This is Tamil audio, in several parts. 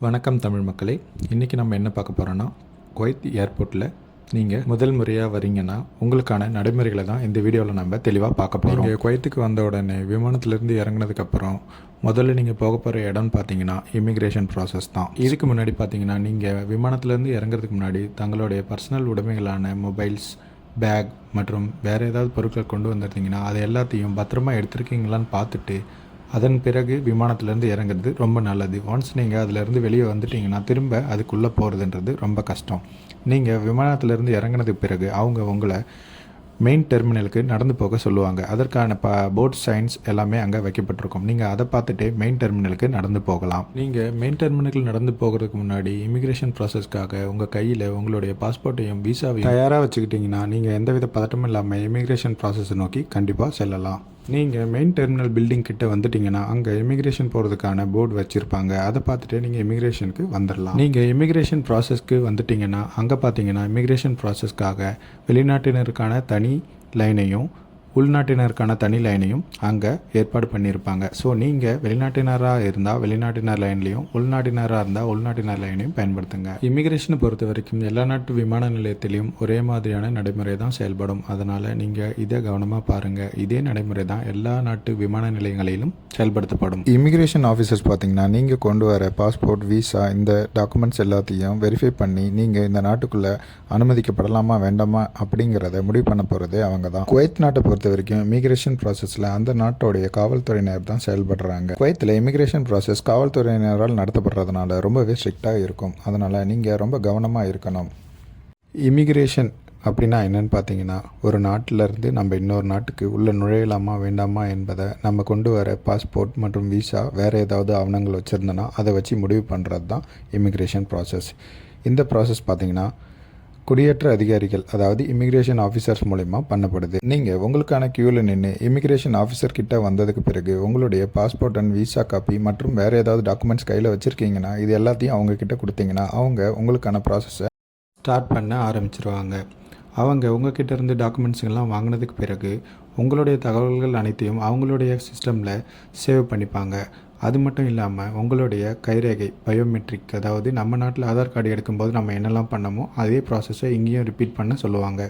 வணக்கம் தமிழ் மக்களே. இன்றைக்கி நம்ம என்ன பார்க்க போகிறோன்னா குவைத் ஏர்போர்ட்டில் நீங்கள் முதல் முறையாக வரீங்கன்னா உங்களுக்கான நடைமுறைகளை தான் இந்த வீடியோவில் நம்ம தெளிவாக பார்க்க போகிறோம் நீங்கள் குவைத்துக்கு வந்த உடனே விமானத்திலேருந்து இறங்குனதுக்கப்புறம் முதல்ல நீங்கள் போக போகிற இடம்னு பார்த்தீங்கன்னா இமிக்ரேஷன் ப்ராசஸ் தான். இதுக்கு முன்னாடி பார்த்தீங்கன்னா நீங்கள் விமானத்திலேருந்து இறங்குறதுக்கு முன்னாடி தங்களுடைய பர்சனல் உடைமைகளான மொபைல்ஸ் பேக் மற்றும் வேறு ஏதாவது பொருட்கள் கொண்டு வந்திருந்தீங்கன்னா அது எல்லாத்தையும் பத்திரமா எடுத்திருக்கீங்களான்னு பார்த்துட்டு அதன் பிறகு விமானத்திலேருந்து இறங்குறது ரொம்ப நல்லது. ஒன்ஸ் நீங்கள் அதிலேருந்து வெளியே வந்துட்டீங்கன்னா திரும்ப அதுக்குள்ளே போகிறதுன்றது ரொம்ப கஷ்டம். நீங்கள் விமானத்திலேருந்து இறங்குனதுக்கு பிறகு அவங்க உங்களை மெயின் டெர்மினலுக்கு நடந்து போக சொல்லுவாங்க. அதற்கான ப போர்ட் சைன்ஸ் எல்லாமே அங்கே வைக்கப்பட்டிருக்கும். நீங்கள் அதை பார்த்துட்டு மெயின் டெர்மினலுக்கு நடந்து போகலாம். நீங்கள் மெயின் டெர்மினலுக்கு நடந்து போகிறதுக்கு முன்னாடி இமிக்ரேஷன் ப்ராசஸ்க்காக உங்கள் கையில் உங்களுடைய பாஸ்போர்ட்டையும் விசாவையும் தயாராக வச்சுக்கிட்டிங்கன்னா நீங்கள் எந்தவித பதட்டமும் இல்லாமல் இமிக்ரேஷன் ப்ராசஸை நோக்கி கண்டிப்பாக செல்லலாம். நீங்கள் மெயின் டெர்மினல் பில்டிங் கிட்ட வந்துட்டீங்கன்னா அங்கே இமிக்ரேஷன் போகிறதுக்கான போர்டு வச்சுருப்பாங்க. அதை பார்த்துட்டு நீங்கள் இமிக்ரேஷனுக்கு வந்துடலாம் நீங்கள் இமிக்ரேஷன் ப்ராசஸ்க்கு வந்துட்டீங்கன்னா அங்கே பார்த்தீங்கன்னா இமிக்ரேஷன் ப்ராசஸ்க்காக வெளிநாட்டினருக்கான தனி லைனையும் உள்நாட்டினருக்கான தனி லைனையும் அங்கே ஏற்பாடு பண்ணியிருப்பாங்க. ஸோ நீங்கள் வெளிநாட்டினராக இருந்தால் வெளிநாட்டினர் லைன்லையும் உள்நாட்டினராக இருந்தால் உள்நாட்டினர் லைனையும் பயன்படுத்துங்க. இமிக்ரேஷனை பொறுத்த வரைக்கும் எல்லா நாட்டு விமான நிலையத்திலையும் ஒரே மாதிரியான நடைமுறை தான் செயல்படும். அதனால் நீங்கள் இதை கவனமாக பாருங்கள் இதே நடைமுறை தான் எல்லா நாட்டு விமான நிலையங்களிலும் செயல்படுத்தப்படும். இமிக்ரேஷன் ஆஃபீஸர்ஸ் பார்த்தீங்கன்னா நீங்கள் கொண்டு வர பாஸ்போர்ட் விசா இந்த டாக்குமெண்ட்ஸ் எல்லாத்தையும் வெரிஃபை பண்ணி நீங்கள் இந்த நாட்டுக்குள்ளே அனுமதிக்கப்படலாமா வேண்டாமா அப்படிங்கிறத முடிவு பண்ண போகிறது அவங்க தான். குவைத் நாட்டை பொறுத்த பொறுத்த வரைக்கும் இமிக்ரேஷன் ப்ராசஸில் அந்த நாட்டோடைய காவல்துறையினர் தான் செயல்படுறாங்க. குவைத்தில் இமிக்ரேஷன் ப்ராசஸ் காவல்துறையினரால் நடத்தப்படுறதுனால ரொம்பவே ஸ்ட்ரிக்டாக இருக்கும். அதனால் நீங்கள் ரொம்ப கவனமாக இருக்கணும். இமிக்ரேஷன் அப்படின்னா என்னன்னு பார்த்தீங்கன்னா ஒரு நாட்டில் இருந்து நம்ம இன்னொரு நாட்டுக்கு உள்ளே நுழையலாமா வேண்டாமா என்பதை நம்ம கொண்டு வர பாஸ்போர்ட் மற்றும் விசா வேறு ஏதாவது ஆவணங்கள் வச்சுருந்தோன்னா அதை வச்சு முடிவு பண்ணுறது தான் இமிக்ரேஷன் ப்ராசஸ் இந்த ப்ராசஸ் பார்த்தீங்கன்னா குடியேற்ற அதிகாரிகள் அதாவது இமிக்ரேஷன் ஆஃபீஸர்ஸ் மூலயமா பண்ணப்படுது. நீங்கள் உங்களுக்கான க்யூவில் நின்று இமிக்ரேஷன் ஆஃபீஸர் கிட்ட வந்ததுக்கு பிறகு உங்களுடைய பாஸ்போர்ட் அண்ட் விசா காப்பி மற்றும் வேறு ஏதாவது டாக்குமெண்ட்ஸ் கையில் வச்சுருக்கீங்கன்னா இது எல்லாத்தையும் அவங்க கிட்ட கொடுத்தீங்கன்னா அவங்க உங்களுக்கான ப்ராசஸை ஸ்டார்ட் பண்ண ஆரம்பிச்சிருவாங்க. அவங்க உங்ககிட்ட இருந்து டாக்குமெண்ட்ஸுங்கெல்லாம் வாங்கினதுக்கு பிறகு உங்களுடைய தகவல்கள் அனைத்தையும் அவங்களுடைய சிஸ்டமில் சேவ் பண்ணிப்பாங்க. அது மட்டும் இல்லாமல் உங்களுடைய கைரேகை பயோமெட்ரிக் அதாவது நம்ம நாட்டில் ஆதார் கார்டு எடுக்கும்போது நம்ம என்னெல்லாம் பண்ணமோ அதே ப்ராசஸை இங்கேயும் ரிப்பீட் பண்ண சொல்லுவாங்க.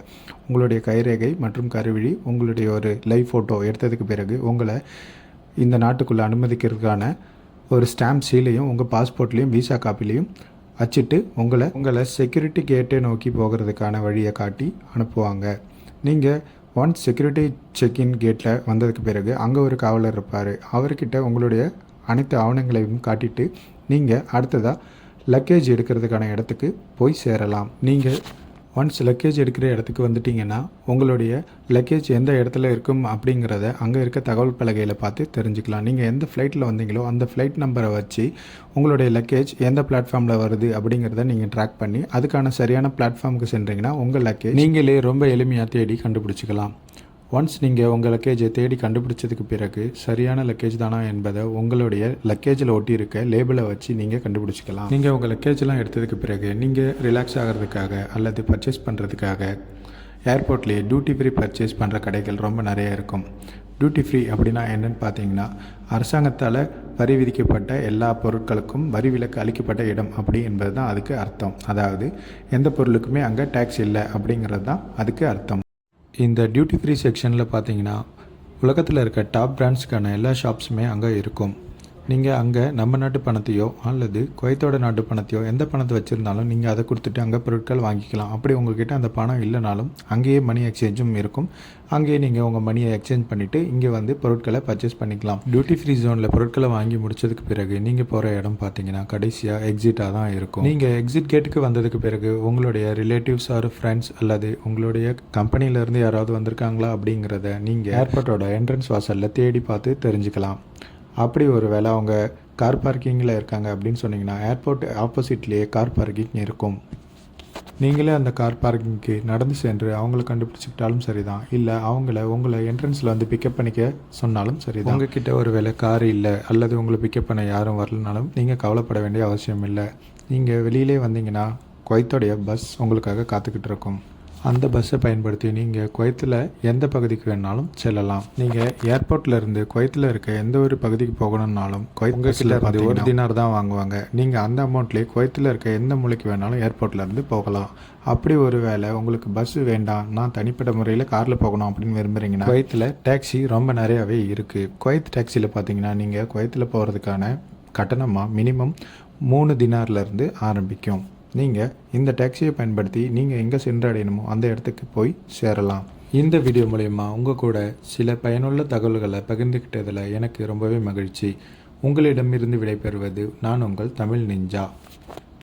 உங்களுடைய கைரேகை மற்றும் கருவிழி உங்களுடைய ஒரு லைவ் ஃபோட்டோ எடுத்ததுக்கு பிறகு உங்களை இந்த நாட்டுக்குள்ளே அனுமதிக்கிறதுக்கான ஒரு ஸ்டாம்ப் சீலையும் உங்கள் பாஸ்போர்ட்லேயும் விசா காப்பிலையும் அச்சிட்டு உங்களை உங்களை செக்யூரிட்டி கேட்டை நோக்கி போகிறதுக்கான வழியை காட்டி அனுப்புவாங்க. நீங்கள் ஒன்ஸ் செக்யூரிட்டி செக்இன் கேட்டில் வந்ததுக்கு பிறகு அங்கே ஒரு காவலர் இருப்பார். அவர்கிட்ட உங்களுடைய அனைத்து ஆவணங்களையும் காட்டிட்டு நீங்கள் அடுத்ததாக லக்கேஜ் எடுக்கிறதுக்கான இடத்துக்கு போய் சேரலாம். நீங்கள் ஒன்ஸ் லக்கேஜ் எடுக்கிற இடத்துக்கு வந்துட்டிங்கன்னா உங்களுடைய லக்கேஜ் எந்த இடத்துல இருக்கும் அப்படிங்கிறத அங்கே இருக்க தகவல் பலகையில் பார்த்து தெரிஞ்சுக்கலாம். நீங்கள் எந்த ஃப்ளைட்டில் வந்தீங்களோ அந்த ஃப்ளைட் நம்பரை வச்சு உங்களுடைய லக்கேஜ் எந்த பிளாட்ஃபார்மில் வருது அப்படிங்கிறத நீங்கள் ட்ராக் பண்ணி அதுக்கான சரியான பிளாட்ஃபார்முக்கு சென்றீங்கன்னா உங்கள் லக்கேஜ் நீங்களே ரொம்ப எளிமையாக தேடி கண்டுபிடிச்சிக்கலாம். ஒன்ஸ் நீங்கள் உங்கள் லக்கேஜை தேடி கண்டுபிடிச்சதுக்கு பிறகு சரியான லக்கேஜ் தானா என்பதை உங்களுடைய லக்கேஜில் ஒட்டி இருக்க லேபிளை வச்சு நீங்கள் கண்டுபிடிச்சிக்கலாம். நீங்கள் உங்கள் லக்கேஜ்லாம் எடுத்ததுக்கு பிறகு நீங்கள் ரிலாக்ஸ் ஆகிறதுக்காக அல்லது பர்ச்சேஸ் பண்ணுறதுக்காக ஏர்போர்ட்லேயே டியூட்டி ஃப்ரீ பர்ச்சேஸ் பண்ணுற கடைகள் ரொம்ப நிறைய இருக்கும். டியூட்டி ஃப்ரீ அப்படின்னா என்னன்னு பார்த்தீங்கன்னா அரசாங்கத்தால் வரி விதிக்கப்பட்ட எல்லா பொருட்களுக்கும் வரி விலக்கு அளிக்கப்பட்ட இடம் அப்படி என்பது தான் அதுக்கு அர்த்தம். அதாவது எந்த பொருளுக்குமே அங்கே டேக்ஸ் இல்லை அப்படிங்கிறது தான் அதுக்கு அர்த்தம். இந்த டியூட்டி ஃப்ரீ செக்ஷனில் பார்த்தீங்கன்னா உலகத்தில் இருக்க டாப் பிராண்ட்ஸ்க்கான எல்லா ஷாப்ஸுமே அங்கே இருக்கும். நீங்கள் அங்கே நம்ம நாட்டு பணத்தையோ அல்லது குவைத்தோட நாட்டு பணத்தையோ எந்த பணத்தை வச்சுருந்தாலும் நீங்கள் அதை கொடுத்துட்டு அங்கே பொருட்கள் வாங்கிக்கலாம். அப்படி உங்ககிட்ட அந்த பணம் இல்லைனாலும் அங்கேயே மணி எக்ஸ்சேஞ்சும் இருக்கும். அங்கேயே நீங்கள் உங்கள் மணியை எக்ஸ்சேஞ்ச் பண்ணிவிட்டு இங்கே வந்து பொருட்களை பர்ச்சேஸ் பண்ணிக்கலாம். டியூட்டி ஃப்ரீ ஜோனில் பொருட்களை வாங்கி முடிச்சதுக்கு பிறகு நீங்கள் போகிற இடம் பார்த்தீங்கன்னா கடைசியாக எக்ஸிட்டாக தான் இருக்கும். நீங்கள் எக்ஸிட் கேட்டுக்கு வந்ததுக்கு பிறகு உங்களுடைய ரிலேட்டிவ்ஸ் ஆர் ஃப்ரெண்ட்ஸ் அல்லது உங்களுடைய கம்பெனியிலேருந்து யாராவது வந்திருக்காங்களா அப்படிங்கிறத நீங்கள் ஏர்போர்ட்டோட என்ட்ரன்ஸ் வாசலில் தேடி பார்த்து தெரிஞ்சுக்கலாம். அப்படி ஒரு வேளை அவங்க கார் பார்க்கிங்கில் இருக்காங்க அப்படின்னு சொன்னீங்கன்னா ஏர்போர்ட் ஆப்போசிட்லேயே கார் பார்க்கிங் இருக்கும். நீங்களே அந்த கார் பார்க்கிங்க்கு நடந்து சென்று அவங்கள கண்டுபிடிச்சிக்கிட்டாலும் சரிதான். இல்லை அவங்கள உங்களை என்ட்ரன்ஸில் வந்து பிக்கப் பண்ணிக்க சொன்னாலும் சரிதான். உங்ககிட்ட ஒரு வேளை கார் இல்லை அல்லது உங்களை பிக்கப் பண்ண யாரும் வரலனாலும் நீங்கள் கவலைப்பட வேண்டிய அவசியம் இல்லை. நீங்கள் வெளியிலே வந்தீங்கன்னா குவைத்தோடைய பஸ் உங்களுக்காக காத்துக்கிட்டு இருக்கும். அந்த பஸ்ஸை பயன்படுத்தி நீங்கள் குவைத்தில் எந்த பகுதிக்கு வேணாலும் செல்லலாம். நீங்கள் ஏர்போர்ட்ல இருந்து குவைத்தில் இருக்க எந்த ஒரு பகுதிக்கு போகணும்னாலும் குவைத் பஸ்ஸில் இருந்து ஒரு தினார் தான் வாங்குவாங்க. நீங்கள் அந்த அமௌண்ட்லேயே குவைத்தில் இருக்க எந்த மூலைக்கு வேணாலும் ஏர்போர்ட்ல இருந்து போகலாம். அப்படி ஒரு வேளை உங்களுக்கு பஸ் வேண்டாம் நான் தனிப்பட்ட முறையில் காரில் போகணும் அப்படின்னு விரும்புகிறீங்கன்னா குவைத்தில் டாக்ஸி ரொம்ப நிறையாவே இருக்குது குவைத் டாக்ஸியில் பார்த்தீங்கன்னா நீங்கள் குவைத்தில் போகிறதுக்கான கட்டணமாக மினிமம் மூணு தினார்லேருந்து ஆரம்பிக்கும். நீங்கள் இந்த டாக்ஸியை பயன்படுத்தி நீங்கள் எங்கே சென்றடையணுமோ அந்த இடத்துக்கு போய் சேரலாம். இந்த வீடியோ மூலயமா உங்கள் கூட சில பயனுள்ள தகவல்களை பகிர்ந்துக்கிட்டதில் எனக்கு ரொம்பவே மகிழ்ச்சி. உங்களிடமிருந்து விடைபெறுவது நான் உங்கள் தமிழ் நெஞ்சா.